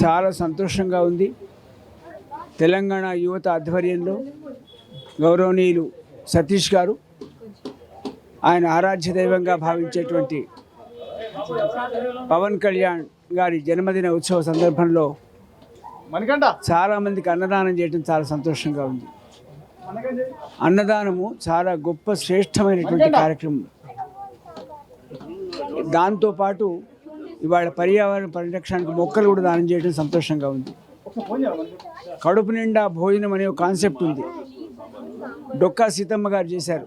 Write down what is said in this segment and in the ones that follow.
చాలా సంతోషంగా ఉంది. తెలంగాణ యువత ఆధ్వర్యంలో గౌరవనీయులు సతీష్ గారు ఆయన ఆరాధ్య దైవంగా భావించేటువంటి పవన్ కళ్యాణ్ గారి జన్మదిన ఉత్సవ సందర్భంలో మనకంట చాలామందికి అన్నదానం చేయడం చాలా సంతోషంగా ఉంది. అన్నదానము చాలా గొప్ప శ్రేష్టమైనటువంటి కార్యక్రమం. దాంతోపాటు ఇవాళ పర్యావరణ పరిరక్షణకు మొక్కలు కూడా దానం చేయడం సంతోషంగా ఉంది. కడుపు నిండా భోజనం అనే ఒక కాన్సెప్ట్ ఉంది. డొక్కా సీతమ్మ గారు చేశారు.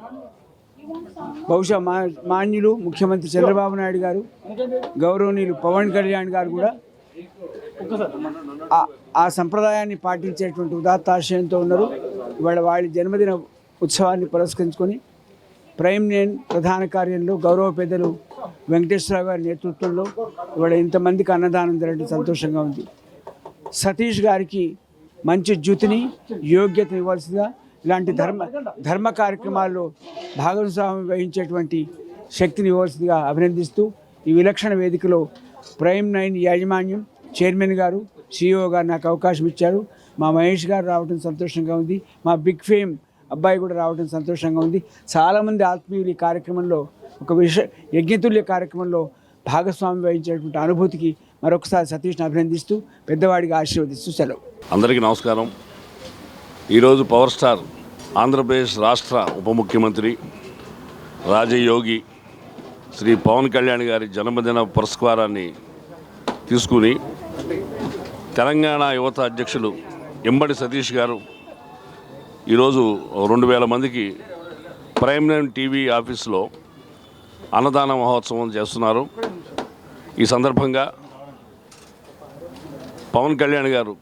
బహుశా మా మాన్యులు ముఖ్యమంత్రి చంద్రబాబు నాయుడు గారు గౌరవనీయులు పవన్ కళ్యాణ్ గారు కూడా ఆ- సంప్రదాయాన్ని పాటించేటువంటి ఉదాత్తాశయంతో ఉన్నారు. ఇవాళ వాళ్ళ జన్మదిన ఉత్సవాన్ని పురస్కరించుకొని ప్రైమ్ నేన్ ప్రధాన కార్యంలో గౌరవ పెద్దలు వెంకటేశ్వరరావు గారి నేతృత్వంలో ఇవాళ ఇంతమందికి అన్నదానం జరగడం సంతోషంగా ఉంది. సతీష్ గారికి మంచి జ్యుతిని యోగ్యత ఇవ్వాల్సిందిగా ఇలాంటి ధర్మ ధర్మ కార్యక్రమాల్లో భాగస్వామ్యం వహించేటువంటి శక్తిని ఇవ్వాల్సిందిగా అభినందిస్తూ ఈ విలక్షణ వేదికలో ప్రైమ్ నైన్ యాజమాన్యం చైర్మన్ గారు సిఇఓ గారు నాకు అవకాశం ఇచ్చారు. మా మహేష్ గారు రావడం సంతోషంగా ఉంది. మా బిగ్ ఫేమ్ అబ్బాయి కూడా రావడం సంతోషంగా ఉంది. చాలామంది ఆత్మీయులు ఈ కార్యక్రమంలో ఒక విష యజ్ఞతుల్య కార్యక్రమంలో భాగస్వామి వహించేటువంటి అనుభూతికి మరొకసారి సతీష్ని అభినందిస్తూ పెద్దవాడిగా ఆశీర్వదిస్తూ సెలవు. అందరికీ నమస్కారం. ఈరోజు పవర్ స్టార్ ఆంధ్రప్రదేశ్ రాష్ట్ర ఉప ముఖ్యమంత్రి రాజయోగి శ్రీ పవన్ కళ్యాణ్ గారి జన్మదిన పురస్కారాన్ని తీసుకుని తెలంగాణ యువత అధ్యక్షులు ఎంబడి సతీష్ గారు ఈరోజు రెండు వేల మందికి ప్రైమ్ లైన్ టీవీ ఆఫీస్లో అన్నదాన మహోత్సవం చేస్తున్నారు. ఈ సందర్భంగా పవన్ కళ్యాణ్ గారు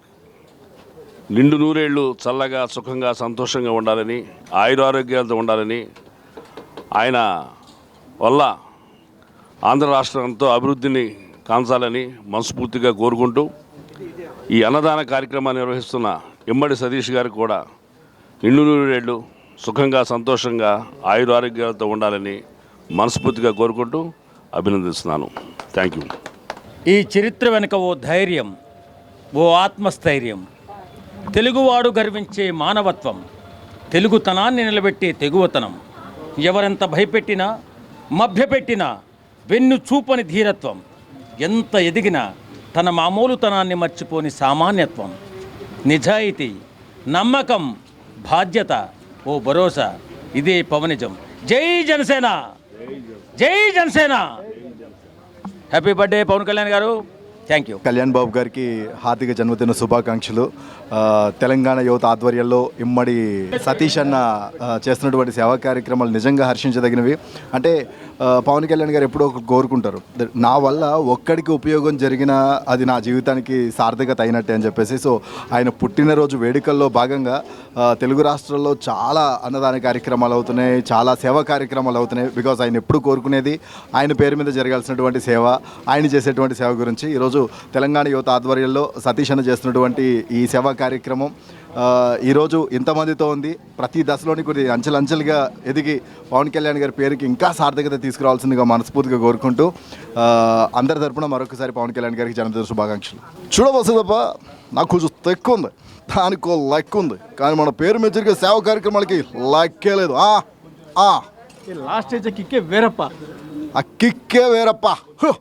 నిండు నూరేళ్ళు చల్లగా సుఖంగా సంతోషంగా ఉండాలని ఆయురారోగ్యాలతో ఉండాలని ఆయన వల్ల ఆంధ్ర రాష్ట్రంతో అభివృద్ధిని కాంచాలని మనస్ఫూర్తిగా కోరుకుంటూ ఈ అన్నదాన కార్యక్రమాన్ని నిర్వహిస్తున్న ఇమ్మడి సతీష్ గారు కూడా నిండు నూరేళ్ళు సుఖంగా సంతోషంగా ఆయురారోగ్యాలతో ఉండాలని మనస్ఫూర్తిగా కోరుకుంటూ అభినందిస్తున్నాను. థ్యాంక్ యూ ఈ చరిత్ర వెనుక ఓ ధైర్యం ఓ ఆత్మస్థైర్యం. తెలుగువాడు గర్వించే మానవత్వం తెలుగుతనాన్ని నిలబెట్టే తెగువతనం. ఎవరెంత భయపెట్టినా మభ్యపెట్టినా వెన్ను చూపని ధీరత్వం. ఎంత ఎదిగినా తన మామూలుతనాన్ని మర్చిపోని సామాన్యత్వం. నిజాయితీ నమ్మకం బాధ్యత ఓ భరోసా. ఇదే పవనిజం. జై జనసేన! జై జనసేన. హ్యాపీ బర్త్డే పవన్ కళ్యాణ్ గారు. థ్యాంక్ యూ కళ్యాణ్ బాబు గారికి హార్దిక జన్మదిన శుభాకాంక్షలు. తెలంగాణ యువత ఆధ్వర్యంలో ఇమ్మడి సతీష్ అన్న చేస్తున్నటువంటి సేవా కార్యక్రమాలు నిజంగా హర్షించదగినవి. అంటే పవన్ కళ్యాణ్ గారు ఎప్పుడో కోరుకుంటారు. నా వల్ల ఒక్కడికి ఉపయోగం జరిగినా అది నా జీవితానికి సార్థకత అయినట్టే అని చెప్పేసి. సో ఆయన పుట్టినరోజు వేడుకల్లో భాగంగా తెలుగు రాష్ట్రాల్లో చాలా అన్నదాన కార్యక్రమాలు అవుతున్నాయి చాలా సేవా కార్యక్రమాలు అవుతున్నాయి. బికాజ్ ఆయన ఎప్పుడు కోరుకునేది ఆయన పేరు మీద జరగాల్సినటువంటి సేవ ఆయన చేసేటువంటి సేవ గురించి ఈరోజు తెలంగాణ యువత ఆధ్వర్యంలో సతీష్ అన్న చేస్తున్నటువంటి ఈ సేవా కార్యక్రమం. ఆ, ఈరోజు ఇంతమందితో ఉంది. ప్రతి దశలోని కొన్ని అంచెలంచెలుగా ఎదిగి పవన్ కళ్యాణ్ గారి పేరుకి ఇంకా సార్థకత తీసుకురావాల్సిందిగా మనస్ఫూర్తిగా కోరుకుంటూ ఆ, అందరి తరపున మరొకసారి పవన్ కళ్యాణ్ గారికి జన్మదిన శుభాకాంక్షలు. చూడవలసిందప్ప నాకు కొంచెం తక్కువ ఉంది. దానికో లెక్క ఉంది. కానీ మన పేరు మీద జరిగే సేవ కార్యక్రమాలకి లెక్కే లేదు. ఆ, ఆ, లాస్ట్ స్టేజ్ కిక్కే వేరప్ప. ఆ కిక్కే వేరప్ప. హు.